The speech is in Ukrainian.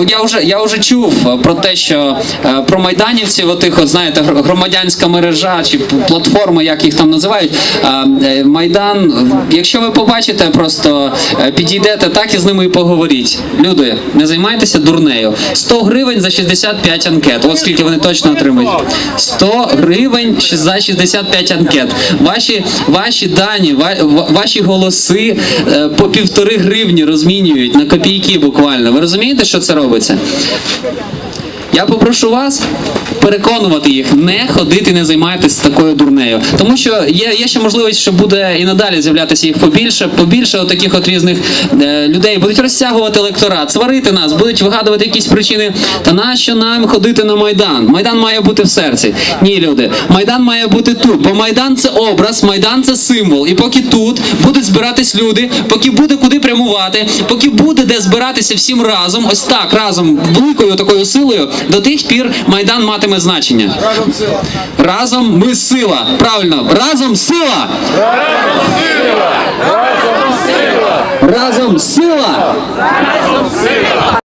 Я вже я вже чув е, про те, що е, про майданівців, отих, от знаєте, громадянська мережа чи платформа, як їх там називають. е, Майдан, якщо ви побачите, просто підійдете так і з ними і поговоріть. Люди, не займайтеся дурнею. 100 гривень за 65 анкет. От скільки вони точно отримують. 100 гривень за 65 анкет. Ваші, ваші дані, ва- ва- ваші голоси по півтори гривні розмінюють на копійки буквально. Ви розумієте, що це робиться? Я попрошу вас переконувати їх не ходити, не займайтися такою дурнею. Тому що є, є ще можливість, що буде і надалі з'являтися їх побільше, побільше от таких от різних е, людей будуть розтягувати електорат, сварити нас, будуть вигадувати якісь причини. Та нащо нам ходити на майдан? Майдан має бути в серці. Ні, люди, майдан має бути тут, бо майдан це образ, майдан це символ. І поки тут будуть збиратись люди, поки буде куди прямувати, поки буде де збиратися всім разом, ось так разом великою такою силою, до тих пір майдан матиме значення. Разом сила. Разом ми сила. Правильно, разом сила. Разом сила.